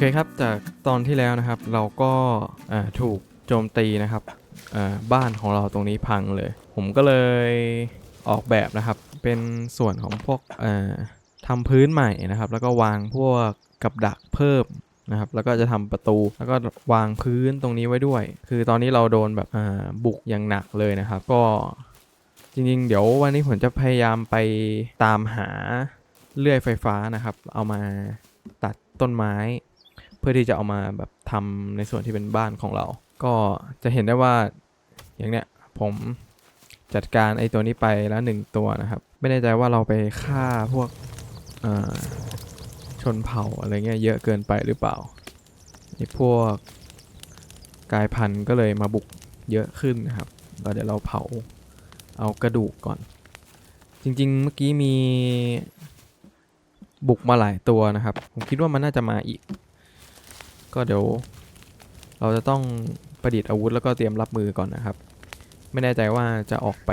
เคครับจากตอนที่แล้วนะครับเราก็ถูกโจมตีนะครับบ้านของเราตรงนี้พังเลย ผมก็เลยออกแบบนะครับเป็นส่วนของพวกทำพื้นใหม่นะครับ แล้วก็วางพวกกับดักเพิ่มนะครับแล้วก็จะทำประตูแล้วก็วางพื้นตรงนี้ไว้ด้วย คือตอนนี้เราโดนแบบบุกอย่างหนักเลยนะครับ ก็จริงๆ เดี๋ยววันนี้ผมจะพยายามไปตามหาเลื่อยไฟฟ้านะครับ เอามาตัดต้นไม้ เพื่อที่จะเอามาแบบทำในส่วนที่เป็นบ้านของเรา ก็จะเห็นได้ว่าอย่างเนี้ยผมจัดการไอ้ตัวนี้ไปแล้วหนึ่งตัวนะครับ ไม่แน่ใจว่าเราไปฆ่าพวกชนเผ่าอะไรเงี้ยเยอะเกินไปหรือเปล่าไอพวกกายพันธุ์ก็เลยมาบุกเยอะขึ้นนะครับก็เดี๋ยวเราเผาเอากระดูกก่อน จริง ๆ เมื่อกี้มีบุกมาหลายตัวนะครับ ผมคิดว่ามันน่าจะมาอีก ก็เดี๋ยว เราจะต้องประดิษฐ์อาวุธแล้วก็เตรียมรับมือก่อนนะครับ ไม่แน่ใจว่าจะออกไป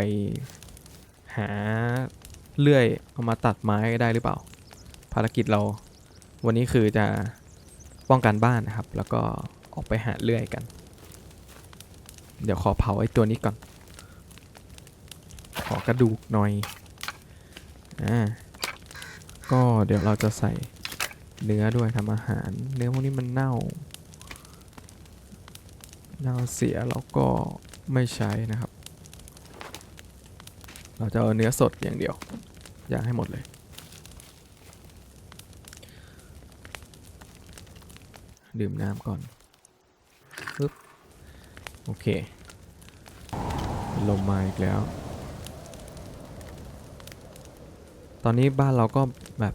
หาเลื่อยเอามาตัดไม้ได้หรือเปล่า ภารกิจเราวันนี้คือจะป้องกันบ้านนะครับ แล้วก็ออกไปหาเลื่อยกัน เดี๋ยวขอเผาไอ้ตัวนี้ก่อน ขอกระดูกหน่อยอ่าก็เดี๋ยวเราจะใส่ เนื้อด้วยทำอาหาร เนื้อพวกนี้มันเน่า เน่าเสียเราก็ไม่ใช้นะครับ เราจะเอาเนื้อสดอย่างเดียว อย่างให้หมดเลย ดื่มน้ำก่อนปึ๊บโอเค ลมมาอีกแล้ว ตอนนี้บ้านเราก็แบบ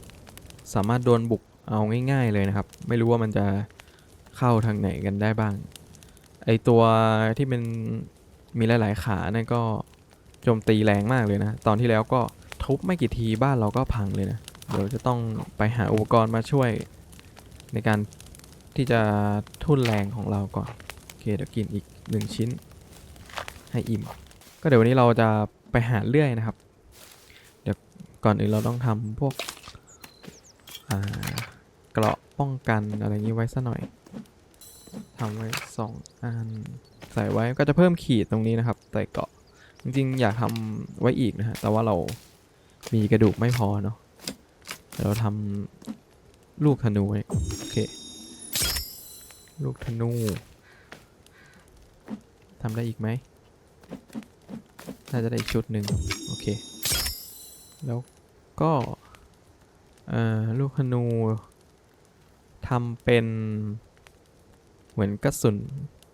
สามารถโดนบุก เอาง่าย ๆเลยนะครับ ไม่รู้ว่ามันจะเข้าทางไหนกันได้บ้าง ไอตัวที่เป็นมีหลาย ๆ ขานั่นก็โจมตีแรงมากเลยนะ ตอนที่แล้วก็ทุบไม่กี่ทีบ้านเราก็พังเลยนะ เดี๋ยวจะต้องไปหาอุปกรณ์มาช่วยในการที่จะทุ่นแรงของเราก่อน โอเค เดี๋ยวกินอีกหนึ่งชิ้น ให้อิ่ม ก็เดี๋ยววันนี้เราจะไปหาเลื่อยนะครับ เดี๋ยวก่อนอื่นเราต้องทำพวก อ่า เกราะป้องกันอะไรงนี้ไว้ซะหน่อยทำไว้สองอันใส่ไว้ก็จะเพิ่มขีดตรงนี้นะครับใส่เกราะจริงๆ อยากทำไว้อีกนะฮะแต่ว่าเรามีกระดูกไม่พอเนาะเดี๋ยวเราทำลูกธนูไว้โอเค ลูกธนูทำได้อีกไหมน่าจะได้อีกชุดหนึ่งโอเค แล้วก็เอ่อลูกธนู ทำเป็นเหมือนกระสุน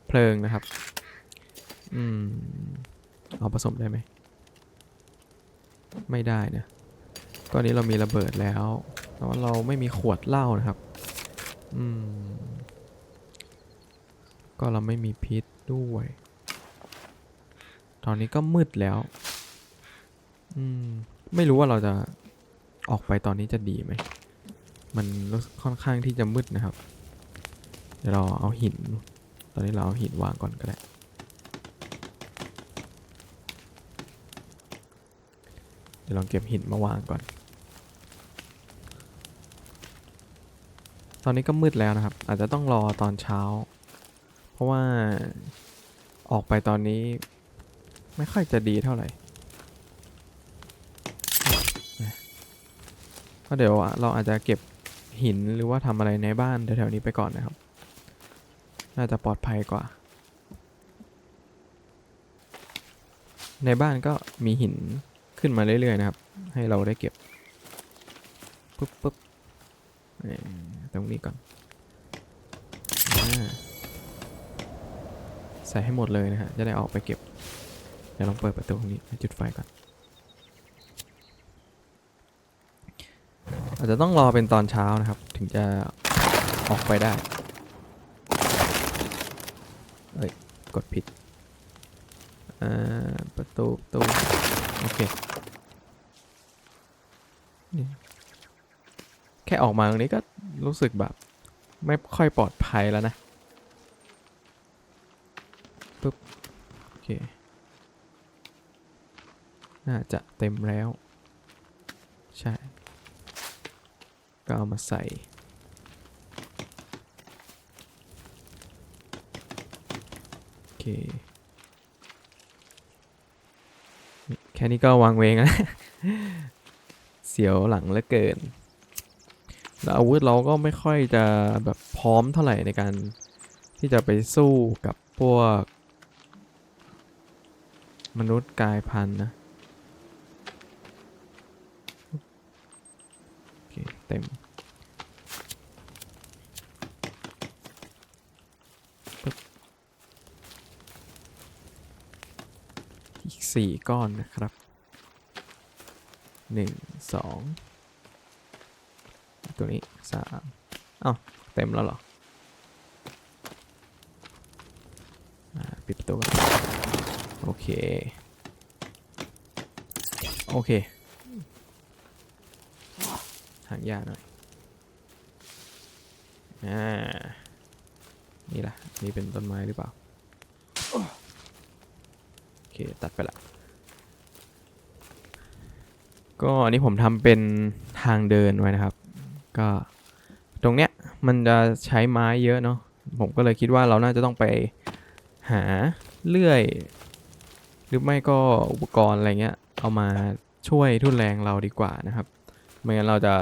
เพลิงนะครับ อืม เอาผสมได้ไหม ไม่ได้นะก็นี้เรามีระเบิดแล้ว แต่ว่าเราไม่มีขวดเหล้านะครับ อืม ก็เราไม่มีพิษด้วย ตอนนี้ก็มืดแล้ว อืม ไม่รู้ว่าเราจะออกไปตอนนี้จะดีไหม มันรู้สึกค่อนข้างที่จะมืดนะครับ เดี๋ยวเราเอาหิน ตอนนี้เราเอาหินวางก่อนก็ได้เดี๋ยวลองเก็บหินมาวางก่อน ตอนนี้ก็มืดแล้วนะครับ อาจจะต้องรอตอนเช้า เพราะว่าออกไปตอนนี้ไม่ค่อยจะดีเท่าไหร่ก็เดี๋ยวเราอาจจะเก็บ หินหรือว่าทำอะไรในบ้านแถวๆนี้ไปก่อนนะครับ น่าจะปลอดภัยกว่า ในบ้านก็มีหินขึ้นมาเรื่อยๆนะครับ ให้เราได้เก็บปุ๊บปุ๊บตรงนี้ก่อน ใส่ให้หมดเลยนะฮะ จะได้ออกไปเก็บ เดี๋ยวลองเปิดประตูตรงนี้จุดไฟก่อน อาจจะต้องรอเป็นตอนเช้านะครับ ถึงจะออกไปได้เอ้ย กดผิดอ่าประตูประตูโอเคนี่แค่ออกมาตรงนี้ก็รู้สึกแบบ ไม่ค่อยปลอดภัยแล้วนะปุ๊บโอเค น่าจะเต็มแล้ว ใช่ ก็เอามาใส่โอเคแค่นี้ก็วางเวงแล้วเสียวหลังเหลือเกินแล้วอาวุธเราก็ไม่ค่อยจะแบบพร้อมเท่าไหร่ในการที่จะไปสู้กับพวก มนุษย์กายพันธุ์นะ เต็มอีกสี่ก้อนนะครับหนึ่งสองตัวนี้สามอ้าวเต็มแล้วเหรอปิดประตูก่อนโอเค โอเค หางยากหน่อย อ่า นี่ล่ะ นี่เป็นต้นไม้หรือเปล่า โอเค ตัดไปละ ก็อันนี้ผมทำเป็นทางเดินไว้นะครับ ก็ตรงเนี้ยมันจะใช้ไม้เยอะเนาะ ผมก็เลยคิดว่าเราน่าจะต้องไปหาเลื่อย หรือไม่ก็อุปกรณ์อะไรเงี้ย เอามาช่วยทุนแรงเราดีกว่านะครับ ไม่งั้นเราจะ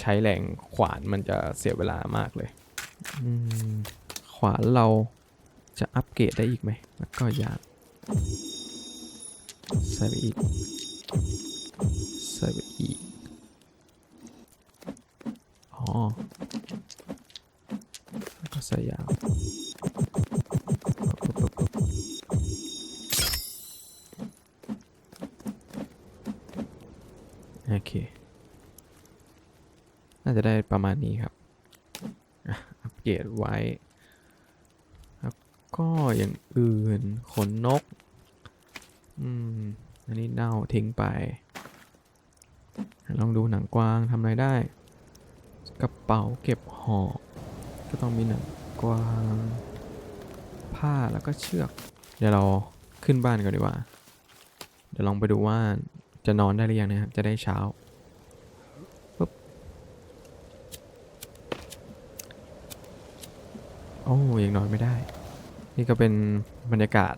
ใช้แรงขวานมันจะเสียเวลามากเลยอืมขวานเราจะอัปเกรดได้อีกไหม แล้วก็ยางใส่ไปอีกใส่ไปอีก อ๋อ แล้วก็ใส่ยาง อัปเกรดไว้ แล้วก็อย่างอื่นขนนก อืม อันนี้เน่าทิ้งไป ลองดูหนังกวางทำอะไรได้ กระเป๋าเก็บห่อก็ต้องมีหนังกวาง ผ้าแล้วก็เชือก เดี๋ยวเราขึ้นบ้านกันดีกว่า เดี๋ยวลองไปดูว่าจะนอนได้หรือยังนะครับ จะได้เช้าปุ๊บโอ้ยังนอนไม่ได้ นี่ก็เป็นบรรยากาศ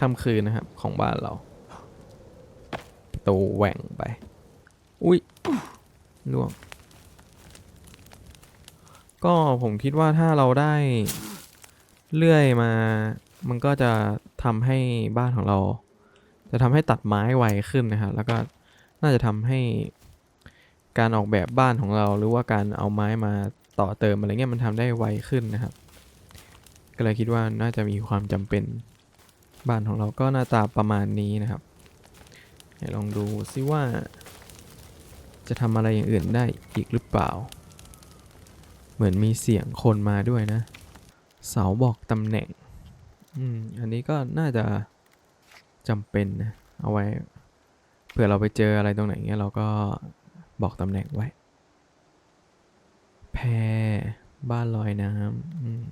ค่ำคืนนะครับ ของบ้านเราประตูแหว่งไป อุ้ยล่วง ก็ผมคิดว่าถ้าเราได้เลื่อยมา มันก็จะทำให้บ้านของเรา จะทำให้ตัดไม้ไวขึ้นนะครับ แล้วก็น่าจะทำให้การออกแบบบ้านของเรา หรือว่าการเอาไม้มาต่อเติมอะไรเงี้ยมันทำได้ไวขึ้นนะครับ ก็เลยคิดว่าน่าจะมีความจำเป็น บ้านของเราก็หน้าตาประมาณนี้นะครับลองดูซิว่า จะทำอะไรอย่างอื่นได้อีกหรือเปล่า เหมือนมีเสียงคนมาด้วยนะ เสาบอกตำแหน่ง อืม อันนี้ก็น่าจะจำเป็นนะ เอาไว้ เผื่อเราไปเจออะไรตรงไหนเงี้ยเราก็บอกตำแหน่งไว้ แพบ้านลอยน้ำอืม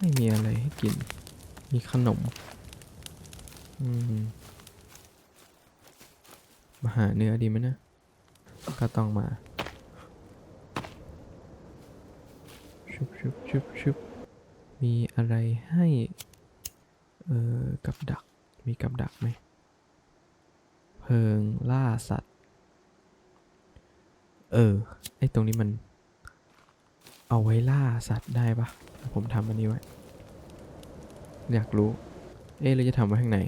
ไม่มีอะไรให้กิน มีขนม อืม มาหาเนื้อดีไหมนะ ก็ต้องมา ชุบชุบชุบชุบมีอะไรให้ เออกับดัก มีกับดักไหม เพิงล่าสัตว์ เออ ไอตรงนี้มัน เอาไว้ล่าสัตว์ได้ปะผมทำอันนี้ไว้ อยากรู้ เอ๊ะเราจะทำไว้ข้างใน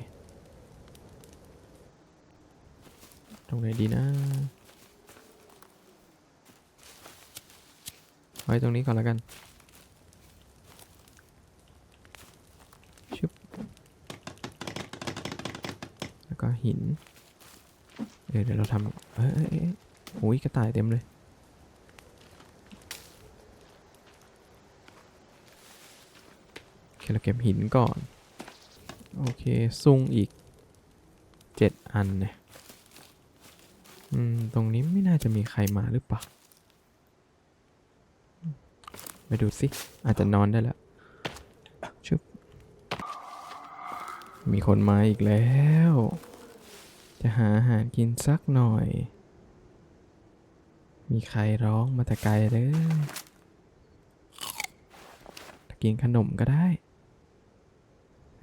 ตรงไหนดีนะไว้ตรงนี้ก่อนแล้วกันชุบแล้วก็หิน เดี๋ยวเราทำเอ้ยเอ้ยเอ้ยโอ้ยกระต่ายเต็มเลย โอ เราเก็บหินก่อน โอเคซุ่งอีกเจ็ดอันเนี่ยอืม ตรงนี้ไม่น่าจะมีใครมาหรือเปล่าไปดูสิ อาจจะนอนได้แล้วชุบมีคนมาอีกแล้ว จะหาอาหารกินสักหน่อย มีใครร้องมาแต่ไกลเลยกินขนมก็ได้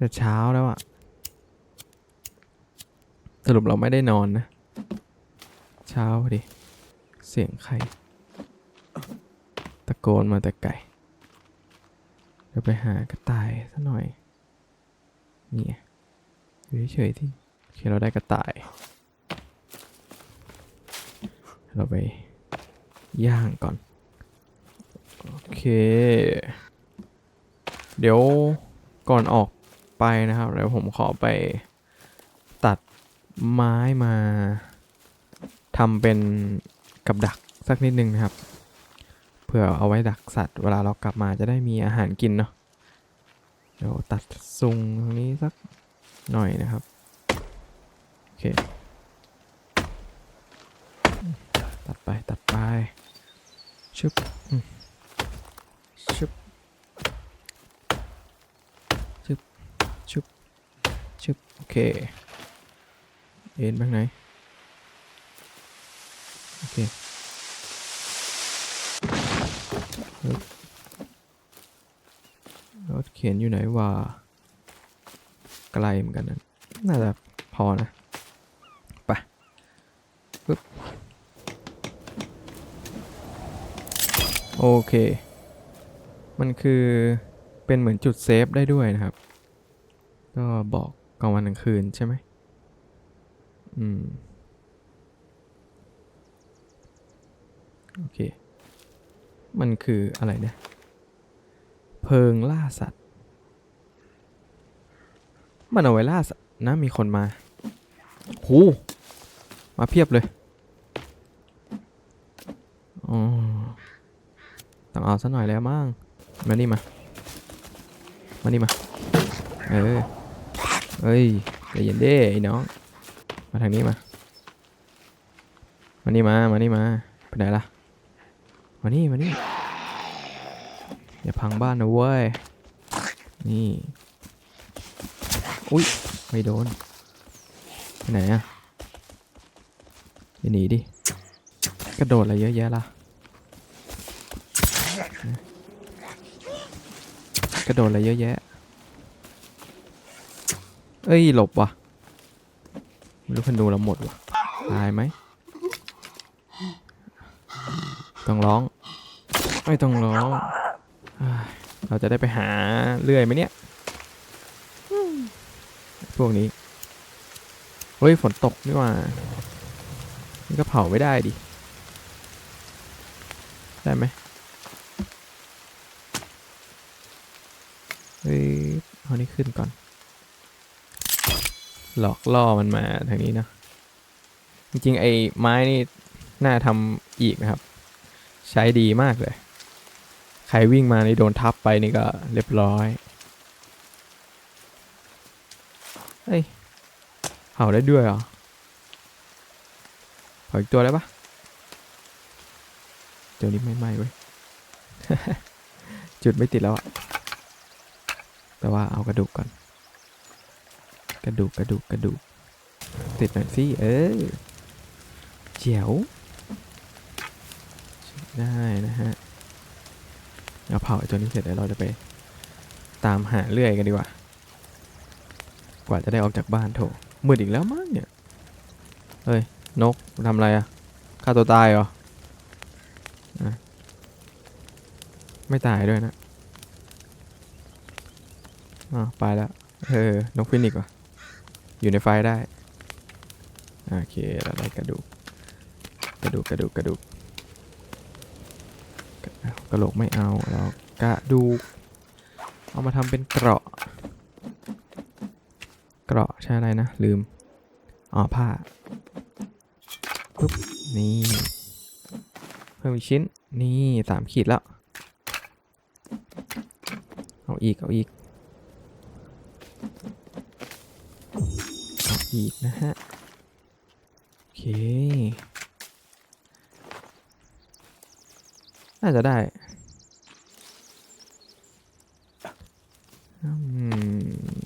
แต่เช้าแล้วอะสรุปเราไม่ได้นอนนะ เช้าพอดิเสียงใคร ตะโกนมาแต่ไก่เดี๋ยวไปหากระต่ายซะหน่อย เนี่ยอยู่เฉยๆที่โอเคเราได้กระต่าย เราไปย่างก่อน โอเค เดี๋ยวก่อนออก ไปนะครับเดี๋ยวผมขอไปตัดไม้มาทำเป็นกับดักสักนิดนึงนะครับ เพื่อเอาไว้ดักสัตว์เวลาเรากลับมาจะได้มีอาหารกินเนาะเดี๋ยวตัดซุงตรงนี้สักหน่อยนะครับ โอเค ตัดไปตัดไปชึบอืมชึบชึบชึบชึบ โอเค เอ็นบ้างไหน โอเครถเข็นอยู่ไหนวะไกลเหมือนกันนะน่าจะพอนะไปปึ๊บโอเค มันคือเป็นเหมือนจุดเซฟได้ด้วยนะครับ ก็บอก กลางวันกลางคืนใช่ไหมอืม โอเค มันคืออะไรเนี่ย เพิงล่าสัตว์ มันเอาไว้ล่าสัตว์นะมีคนมาหูมาเพียบเลย อ๋อ ต้องเอาซะหน่อยแล้วมั้งมานี่มา มานี่มา เออ เฮ้ยใจเย็นเด้ไอ้น้อง มาทางนี้มา มานี่มา มานี่มาไปไหนล่ะ มานี่มานี่อย่าพังบ้านนะเว้ย นี่ อุ้ยไม่โดน ไปไหนอะอย่าหนีดิ กระโดดอะไรเยอะแยะล่ะ กระโดดอะไรเยอะแยะ เอ้ย หลบวะไม่รู้คนดูเราหมดวะตายไหมต้องร้อง ไม่ต้องร้อง เราจะได้ไปหาเรื่อยไหมเนี่ย พวกนี้ เฮ้ย ฝนตกนี่ว่านี่ก็เผาไม่ได้ดิ ได้ไหมเฮ้ยเอานี่ขึ้นก่อน หลอกล่อมันมาทางนี้นะ จริงๆ ไอ้ไม้นี่น่าทำอีกนะครับ ใช้ดีมากเลย ใครวิ่งมานี่โดนทับไปนี่ก็เรียบร้อยเฮ้ยเผาได้ด้วยเหรอเผาอีกตัวได้ปะเดี๋ยวนี้ไม่ไหม้เว้ย จุดไม่ติดแล้วอะแต่ว่าเอากระดูกก่อน กระดูกกระดูกกระดูกติดหน่อยสิเออเจ๋วได้นะฮะเอาเผาไอ้ตัวนี้เสร็จแล้วเราจะไป ตามหาเรื่อยกันดีกว่า กว่าจะได้ออกจากบ้านโถมืดอีกแล้วมั้งเนี่ยเฮ้ยนกทำอะไรอะฆ่าตัวตายเหรออไม่ตายด้วยนะอ่าวไปแล้วเออนกฟินิกซ์ว่ะ อยู่ในไฟได้ โอเคเราได้กระดูก กระดูก กระดูก กระดูก กระโหลกไม่เอา เรากระดูก เอามาทำเป็นเกราะ เกราะใช่อะไรนะ ลืม อ๋อ ผ้าปุ๊บนี่ เพิ่มอีกชิ้น นี่สามขีดแล้ว เอาอีก เอาอีก อีกนะฮะ โอเค น่าจะได้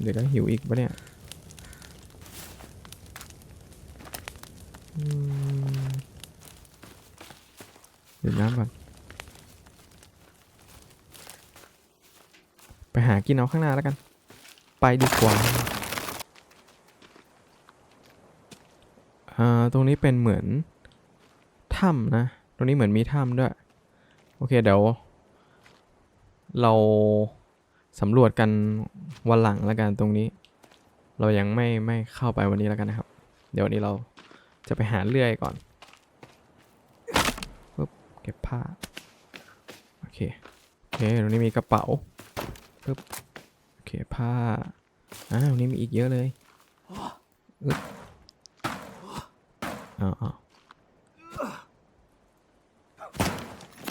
เดี๋ยวก็หิวอีกปะเนี่ยอืมดื่มน้ำก่อน ไปหากินเอาข้างหน้าแล้วกัน ไปดีกว่า อ่าตรงนี้เป็นเหมือนถ้ำนะ ตรงนี้เหมือนมีถ้ำด้วย โอเคเดี๋ยว เราสำรวจกันวันหลังแล้วกันตรงนี้ เรายังไม่ไม่เข้าไปวันนี้แล้วกันนะครับ เดี๋ยววันนี้เราจะไปหาเลื่อยก่อนปึ๊บเก็บผ้า โอเค โอเค ตรงนี้มีกระเป๋าปึ๊บโอเคผ้าอ่าตรงนี้มีอีกเยอะเลย อึ๊บอ๋ออ๋อ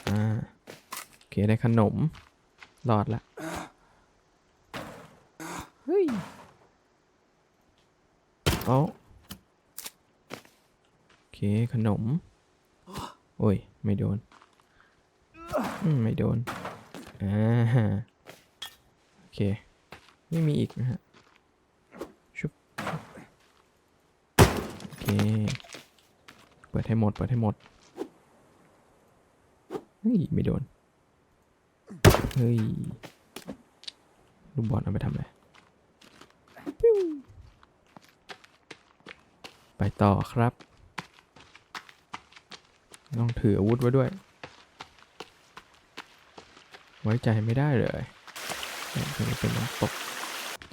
อ่าโอเคได้ขนมรอดละเฮ้ยเอาโอเคขนม โอ้ย ไม่โดนอืมไม่โดน อ่า โอเค ไม่มีอีกนะฮะ ชุบ โอเค เปิดให้หมด เปิดให้หมด เฮ้ย ไม่โดน เฮ้ย ลูกบอลเอาไปทำอะไรไปต่อครับ ต้องถืออาวุธไว้ด้วย ไว้ใจไม่ได้เลยเนี่ยตรงนี้เป็นน้ำตก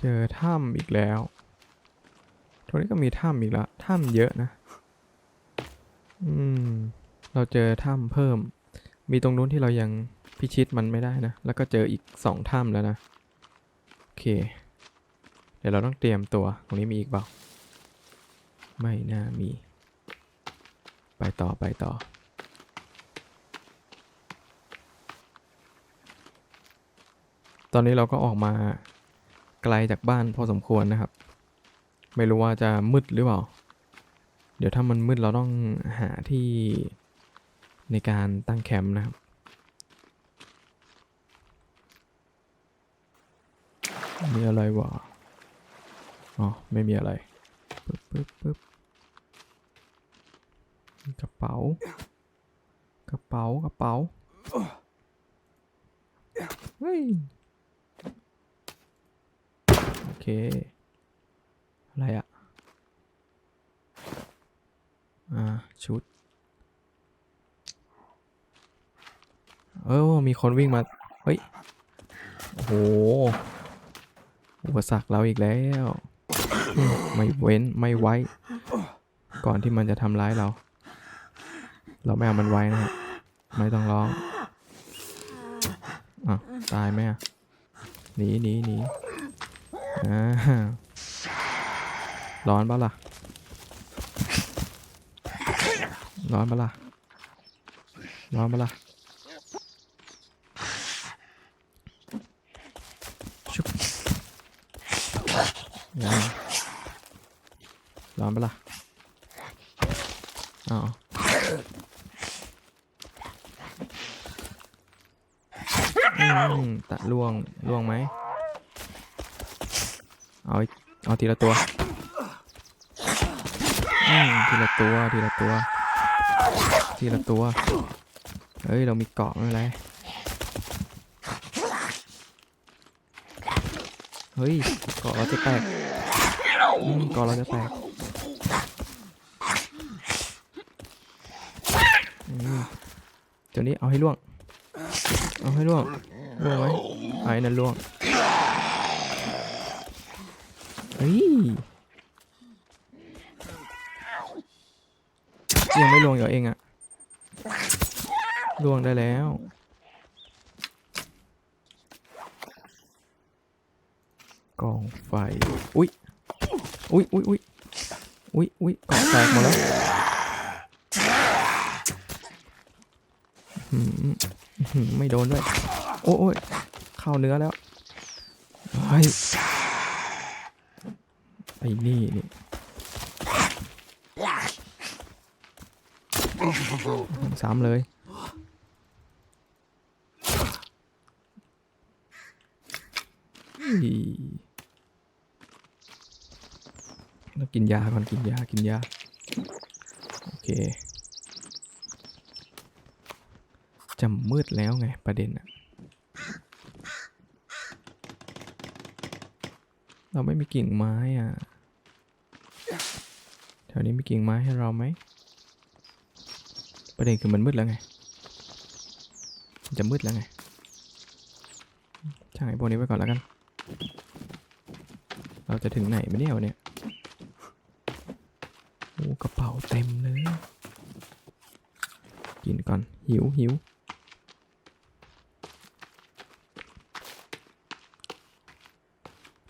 เจอถ้ำอีกแล้วตรงนี้ก็มีถ้ำอีกแล้วถ้ำเยอะนะ อืม เราเจอถ้ำเพิ่ม มีตรงนู้นที่เรายังพิชิตมันไม่ได้นะ แล้วก็เจออีกสองถ้ำแล้วนะ โอเค เดี๋ยวเราต้องเตรียมตัว ตรงนี้มีอีกเปล่า ไม่น่ามี ไปต่อไปต่อตอนนี้เราก็ออกมาไกลจากบ้านพอสมควรนะครับ ไม่รู้ว่าจะมืดหรือเปล่า เดี๋ยวถ้ามันมืดเราต้องหาที่ในการตั้งแคมป์นะครับ มีอะไรวะ อ๋อ ไม่มีอะไรปึ๊บปึ๊บปึ๊บกระเป๋า กระเป๋า กระเป๋า เฮ้ย โอเค อะไรอะ อ่า ชุด เออมีคนวิ่งมา เฮ้ย โอ้โห อุปสรรคเราอีกแล้ว ไม่เว้นไม่ไว้ ก่อนที่มันจะทำร้ายเรา เราไม่เอามันไว้นะฮะ ไม่ต้องร้องอะตายไหมอะ หนีหนีหนีอ่าร้อนปะล่ะ ร้อนปะล่ะร้อนปะล่ะชุบยังร้อนปะล่ะอ๋ออืมตะล่วงล่วงไหมเอาเอาทีละตัวทีละตัวทีละตัว ทีละตัว เฮ้ย เรามีเกาะไม่เป็นไรเฮ้ยเกาะเราจะแตกเกาะเราจะแตกอืมตัวนี้เอาให้ล่วง เอาให้ล่วงล่วงไหมไอ้นั่นล่วงเฮ้ย ยังไม่ลวงอยู่เองอะลวงได้แล้ว กองไฟ อุ๊ยอุ๊ยอุ๊ยอุ๊ยอุ๊ยอุ๊ยกองแตกหมดแล้วไม่โดนด้วยโอ้ยโอ้ยเข้าเนื้อแล้ว เฮ้ย ไอ้นี่นี่ ซ้ำเลยเฮ้ยต้องกินยาก่อนกินยากินยา โอเค จะมืดแล้วไงประเด็นอะเราเราไม่มีกิ่งไม้อะ แถวนี้มีกิ่งไม้ให้เราไหม ประเด็นคือมันมืดแล้วไงมันจะมืดแล้วไงช่างไอ้พวกนี้ไว้ก่อนแล้วกัน เราจะถึงไหนไหมเนี่ยวันเนี้ยโอ้กระเป๋าเต็มเลย กินก่อน หิวหิว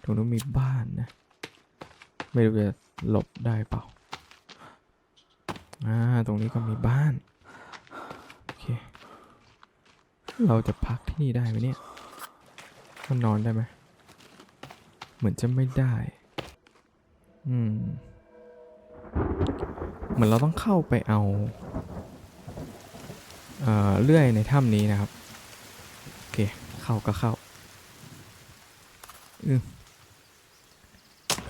ตรงนู้นมีบ้านนะ ไม่รู้จะหลบได้เปล่าอ่าตรงนี้ก็มีบ้าน โอเค เราจะพักที่นี่ได้ไหมเนี่ย มันนอนได้ไหม เหมือนจะไม่ได้ อืม เหมือนเราต้องเข้าไปเอา เอ่อ เลื่อยในถ้ำนี้นะครับ โอเค เข้าก็เข้า อืม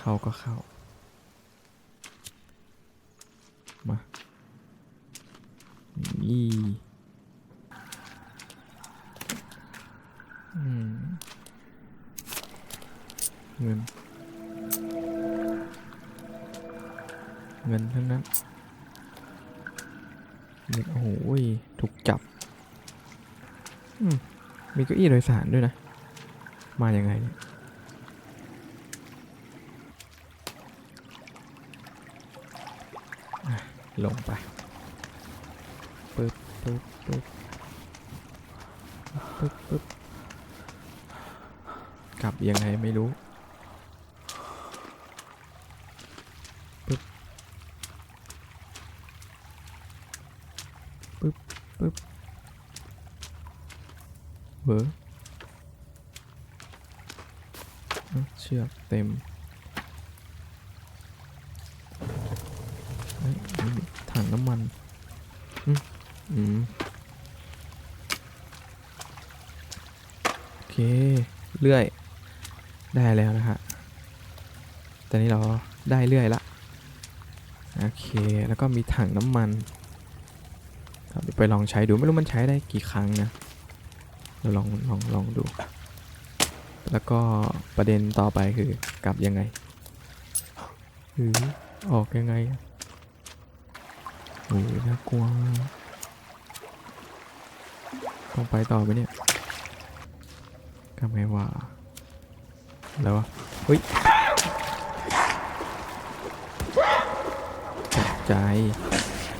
เข้าก็เข้า มานี่อืม เงิน เงินทั้งนั้นเงินโอ้โหถูกจับอืมมีเก้าอี้โดยสารด้วยนะ มาอย่างไงเนี่ยลงไปปึ๊บปึ๊บปึ๊บปึ๊บปึ๊บ กลับยังไงไม่รู้ปึ๊บปึ๊บปึ๊บเวอร์อะเชือกเต็มนี่ถังน้ำมันอืมอืมโอเค เลื่อย ได้แล้วนะฮะตอนนี้เราได้เลื่อยละ โอเค แล้วก็มีถังน้ำมันครับเดี๋ยวไปลองใช้ดูไม่รู้มันใช้ได้กี่ครั้งนะเราลองลองลองดู แล้วก็ประเด็นต่อไปคือกลับยังไงหรือออกยังไงโอ้ยน่ากลัวต้องไปต่อไหมเนี่ยกำไงว่าแล้ววะเฮ้ยตกใจ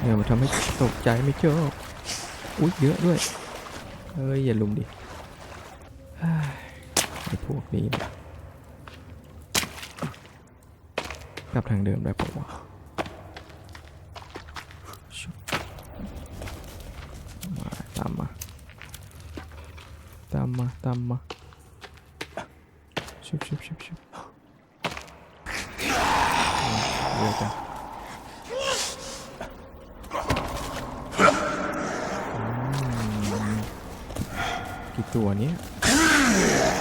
เนี่ยมันทำให้ตกใจไม่เจออุ้ยเยอะด้วยเอ้ยอย่าลุมดิไอ้พวกนี้กลับทางเดิมได้ปะวะมาตามมาตามมาตามมา ชุบชุบชุบชุบเร็วจัง อืมกี่ตัวเนี้ย